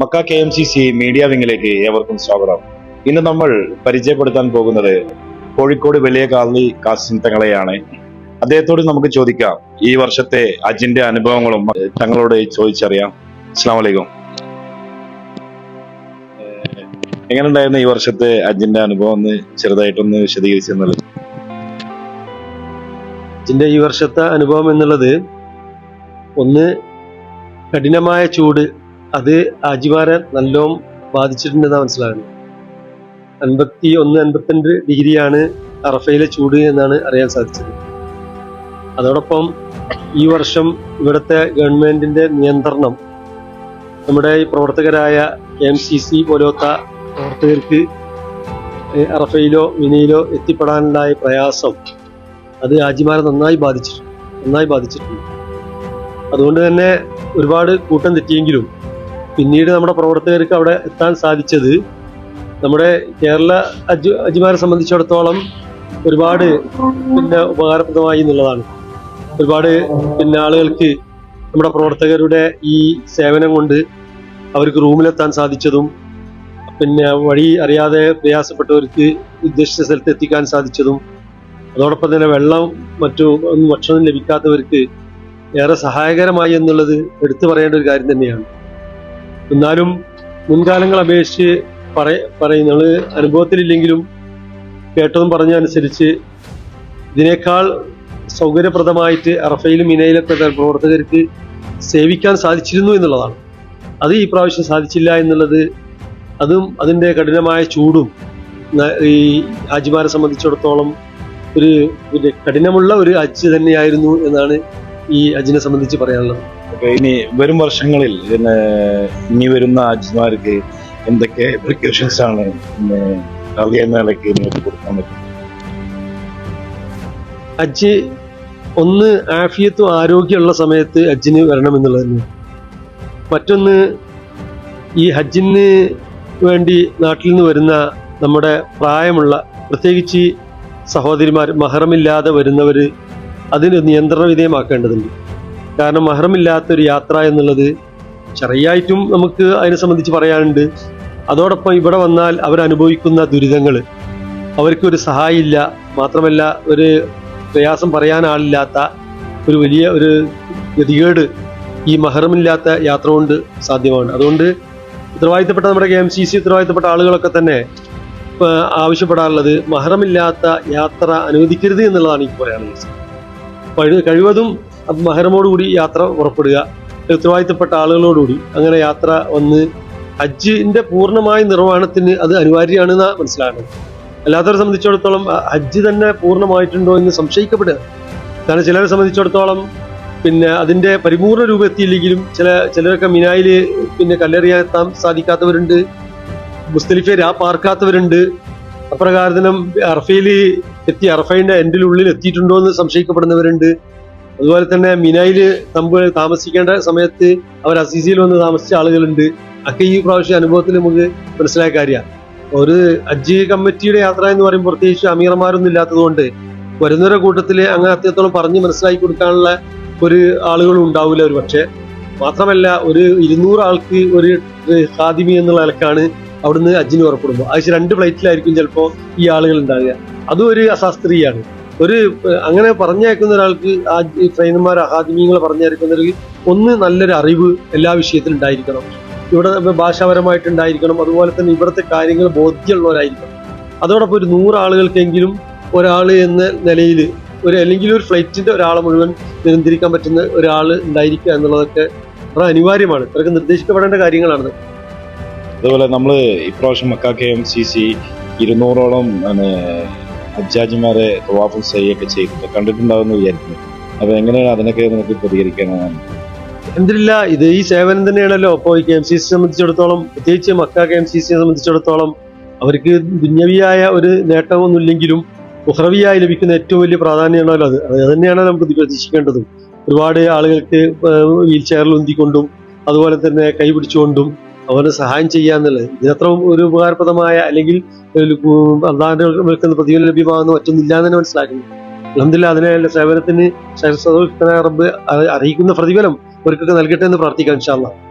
Makkah K M C C media വിങ്ങിലേക്ക് ഏവർക്കും സ്വാഗതം. ഇന്ന് നമ്മൾ പരിചയപ്പെടുത്താൻ പോകുന്നത് കോഴിക്കോട് വലിയ കാലി കാസിം തങ്ങളെയാണ് അദ്ദേഹത്തോട് നമുക്ക് ചോദിക്കാം. ഈ വർഷത്തെ അജിന്റെ അനുഭവങ്ങളും തങ്ങളോട് ചോദിച്ചറിയാം. അസ്സാം വലൈക്കും എങ്ങനെ ഉണ്ടായിരുന്നു ഈ വർഷത്തെ അജിന്റെ അനുഭവം? ഒന്ന് ചെറുതായിട്ടൊന്ന് വിശദീകരിച്ചെന്നുള്ളത് അജിന്റെ ഈ വർഷത്തെ അനുഭവം എന്നുള്ളത് ഒന്ന് കഠിനമായ ചൂട് അത് അജിമാരെ നല്ലോം ബാധിച്ചിട്ടുണ്ടെന്നാണ് മനസ്സിലാകുന്നത്. അൻപത്തി ഒന്ന് അൻപത്തിരണ്ട് ഡിഗ്രിയാണ് അറഫയിലെ ചൂട് എന്നാണ് അറിയാൻ സാധിച്ചത്. അതോടൊപ്പം ഈ വർഷം ഇവിടുത്തെ ഗവൺമെന്റിന്റെ നിയന്ത്രണം നമ്മുടെ ഈ പ്രവർത്തകരായ എം സി സി പോലത്തെ പ്രവർത്തകർക്ക് അറഫയിലോ മിനിയിലോ എത്തിപ്പെടാനുണ്ടായ പ്രയാസം അത് ഹാജിമാരെ നന്നായി ബാധിച്ചിട്ടുണ്ട് നന്നായി ബാധിച്ചിട്ടുണ്ട്. അതുകൊണ്ട് തന്നെ ഒരുപാട് കൂട്ടം തെറ്റിയെങ്കിലും പിന്നീട് നമ്മുടെ പ്രവർത്തകർക്ക് അവിടെ എത്താൻ സാധിച്ചത് നമ്മുടെ കേരള അജ് അജിമാരെ സംബന്ധിച്ചിടത്തോളം ഒരുപാട് പിന്നെ ഉപകാരപ്രദമായി എന്നുള്ളതാണ്. ഒരുപാട് പിന്നെ ആളുകൾക്ക് നമ്മുടെ പ്രവർത്തകരുടെ ഈ സേവനം കൊണ്ട് അവർക്ക് റൂമിലെത്താൻ സാധിച്ചതും പിന്നെ വഴി അറിയാതെ പ്രയാസപ്പെട്ടവർക്ക് ഉദ്ദേശിച്ച സ്ഥലത്ത് എത്തിക്കാൻ സാധിച്ചതും അതോടൊപ്പം തന്നെ വെള്ളം മറ്റു ഭക്ഷണം ലഭിക്കാത്തവർക്ക് ഏറെ സഹായകരമായി എന്നുള്ളത് എടുത്തു പറയേണ്ട ഒരു കാര്യം തന്നെയാണ്. എന്നാലും മുൻകാലങ്ങൾ അപേക്ഷിച്ച് പറയ പറയും നമ്മൾ അനുഭവത്തിലില്ലെങ്കിലും കേട്ടതും പറഞ്ഞ അനുസരിച്ച് ഇതിനേക്കാൾ സൗകര്യപ്രദമായിട്ട് അറഫയിലും മിനയിലൊക്കെ പ്രവർത്തകർക്ക് സേവിക്കാൻ സാധിച്ചിരുന്നു എന്നുള്ളതാണ്. അത് ഈ പ്രാവശ്യം സാധിച്ചില്ല എന്നുള്ളത് അതും അതിന്റെ കഠിനമായ ചൂടും ഈ ഹാജിമാരെ സംബന്ധിച്ചിടത്തോളം ഒരു കഠിനമുള്ള ഒരു ഹജ്ജ് തന്നെയായിരുന്നു എന്നാണ് ഈ അജിനെ സംബന്ധിച്ച് പറയാനുള്ളത്? ഇനി വരും വർഷങ്ങളിൽ ഇനി വരുന്ന അജിമാർക്ക് എന്തൊക്കെ പ്രിക്കോഷൻസ് ആണ് അജ് കൊടുക്കാൻ പറ്റും ഒന്ന് ആഫിയത്തും ആരോഗ്യമുള്ള സമയത്ത് ഹജ്ജിന് വരണം എന്നുള്ളത് തന്നെ മറ്റൊന്ന് ഈ ഹജ്ജിന് വേണ്ടി നാട്ടിൽ നിന്ന് വരുന്ന നമ്മുടെ പ്രായമുള്ള പ്രത്യേകിച്ച് സഹോദരിമാർ മഹറമില്ലാതെ വരുന്നവർ അതിന് നിയന്ത്രണ വിധേയമാക്കേണ്ടതുണ്ട്. കാരണം മഹറമില്ലാത്തൊരു യാത്ര എന്നുള്ളത് ചെറിയായിട്ടും നമുക്ക് അതിനെ സംബന്ധിച്ച് പറയാനുണ്ട്. അതോടൊപ്പം ഇവിടെ വന്നാൽ അവരനുഭവിക്കുന്ന ദുരിതങ്ങൾ അവർക്കൊരു സഹായമില്ല മാത്രമല്ല ഒരു പ്രയാസം പറയാൻ ആളില്ലാത്ത ഒരു വലിയ ഒരു ഗതികേട് ഈ മഹറമില്ലാത്ത യാത്ര കൊണ്ട് സാധ്യമാണ്. അതുകൊണ്ട് ഉത്തരവാദിത്തപ്പെട്ട നമ്മുടെ കെ എം സി സി ഉത്തരവാദിത്തപ്പെട്ട ആളുകളൊക്കെ തന്നെ ആവശ്യപ്പെടാറുള്ളത് മഹറമില്ലാത്ത യാത്ര അനുവദിക്കരുത് എന്നുള്ളതാണ് ഈ പറയാനുള്ളത് കഴിവതും അത് മഹറമോടുകൂടി യാത്ര പുറപ്പെടുക. ഉത്തരവാദിത്തപ്പെട്ട ആളുകളോടുകൂടി അങ്ങനെ യാത്ര വന്ന് ഹജ്ജിന്റെ പൂർണമായ നിർവഹണത്തിന് അത് അനിവാര്യമാണെന്ന് മനസ്സിലാകണം അല്ലാത്തവരെ സംബന്ധിച്ചിടത്തോളം ഹജ്ജ് തന്നെ പൂർണമായിട്ടുണ്ടോ എന്ന് സംശയിക്കപ്പെടുക. കാരണം ചിലരെ സംബന്ധിച്ചിടത്തോളം പിന്നെ അതിന്റെ പരിപൂർണ രൂപം എത്തിയില്ലെങ്കിലും ചില ചിലരൊക്കെ മിനായിൽ പിന്നെ കല്ലെറിയാൻ സാധിക്കാത്തവരുണ്ട് മുസ്തലിഫെ രാ പാർക്കാത്തവരുണ്ട്. അപ്രകാരത്തിനും അറഫയിൽ എത്തി അറഫയുടെ എൻഡിലുള്ളിൽ എത്തിയിട്ടുണ്ടോ എന്ന് സംശയിക്കപ്പെടുന്നവരുണ്ട്. അതുപോലെ തന്നെ മിനായിൽ തമ്പ് താമസിക്കേണ്ട സമയത്ത് അവർ അസീസിയിൽ വന്ന് താമസിച്ച ആളുകളുണ്ട്. ഒക്കെ ഈ പ്രാവശ്യം അനുഭവത്തിൽ നമുക്ക് മനസ്സിലായ കാര്യമാണ്. ഒരു അജ് കമ്മിറ്റിയുടെ യാത്ര എന്ന് പറയുമ്പോൾ പ്രത്യേകിച്ച് അമീറന്മാരൊന്നും ഇല്ലാത്തതുകൊണ്ട് വരുന്നവരുടെ കൂട്ടത്തിൽ അങ്ങനെ അത്യത്തോളം പറഞ്ഞ് മനസ്സിലാക്കി കൊടുക്കാനുള്ള ഒരു ആളുകളും ഉണ്ടാവില്ല ഒരു പക്ഷേ. മാത്രമല്ല ഒരു ഇരുന്നൂറ് ആൾക്ക് ഒരു ഖാദിമി എന്നുള്ള നിലക്കാണ് അവിടുന്ന് അജിന് പുറപ്പെടുമ്പോൾ. ആഴ്ച രണ്ട് ഫ്ലൈറ്റിലായിരിക്കും ചിലപ്പോൾ ഈ ആളുകൾ ഉണ്ടാകുക അതും ഒരു അശാസ്ത്രീയാണ്. ഒരു അങ്ങനെ പറഞ്ഞേക്കുന്ന ഒരാൾക്ക് ആ ട്രെയിനർമാർ അഹാദിമീങ്ങളെ പറഞ്ഞേക്കുന്നവർക്ക് ഒന്ന് നല്ലൊരു അറിവ് എല്ലാ വിഷയത്തിലും ഉണ്ടായിരിക്കണം. ഇവിടെ ഭാഷാപരമായിട്ടുണ്ടായിരിക്കണം. അതുപോലെ തന്നെ ഇവിടുത്തെ കാര്യങ്ങൾ ബോധ്യമുള്ളവരായിരിക്കണം. അതോടൊപ്പം ഒരു നൂറ് ആളുകൾക്കെങ്കിലും ഒരാൾ എന്ന നിലയിൽ ഒരു അല്ലെങ്കിൽ ഒരു ഫ്ലൈറ്റിന്റെ ഒരാളെ മുഴുവൻ നിയന്ത്രിക്കാൻ പറ്റുന്ന ഒരാൾ ഉണ്ടായിരിക്കുക എന്നുള്ളതൊക്കെ വളരെ അനിവാര്യമാണ്. ഇത്രയൊക്കെ നിർദ്ദേശിക്കപ്പെടേണ്ട കാര്യങ്ങളാണ് അതുപോലെ നമ്മൾ ഇപ്രാവശ്യം മക്ക എം സി സി ഇരുന്നൂറോളം ഹജ്ജാജിമാരെ തവാഫും സയ്യൊക്കെ ചെയ്യുന്നത് കണ്ടിട്ടുണ്ടാവുമെന്ന് വിചാരിക്കുന്നു. അപ്പൊ എങ്ങനെയാണ് അതിനൊക്കെ നമുക്ക് പ്രതികരിക്കാനാണ്? എന്തില്ല ഇത് ഈ സേവനം തന്നെയാണല്ലോ. ഇപ്പോൾ ഈ കെ എം സി സി സംബന്ധിച്ചിടത്തോളം പ്രത്യേകിച്ച് മക്ക കെ എം സി സിയെ സംബന്ധിച്ചിടത്തോളം അവർക്ക് ദുന്യവിയായ ഒരു നേട്ടമൊന്നുമില്ലെങ്കിലും ഉഹ്രവിയായി ലഭിക്കുന്ന ഏറ്റവും വലിയ പ്രാധാന്യമാണല്ലോ അത്. അത് തന്നെയാണ് നമുക്ക് പ്രതീക്ഷിക്കേണ്ടതും. ഒരുപാട് ആളുകൾക്ക് വീൽ ചെയറിൽ ഉന്തിക്കൊണ്ടും അതുപോലെ തന്നെ കൈപിടിച്ചുകൊണ്ടും അവരെ സഹായം ചെയ്യുക എന്നുള്ളത്. ഇതിനത്ര ഒരു ഉപകാരപ്രദമായ അല്ലെങ്കിൽ അള്ളാഹിന്റെ പ്രതിഫലം ലഭ്യമാകുന്ന മറ്റൊന്നില്ല എന്ന് തന്നെ മനസ്സിലാക്കുന്നു. അലഹമില്ല അതിനെ സേവനത്തിന് റബ്ബ് അറിയിക്കുന്ന പ്രതിഫലം അവർക്കൊക്കെ നൽകട്ടെ എന്ന് പ്രാർത്ഥിക്കാം ഇൻഷാല്ലാ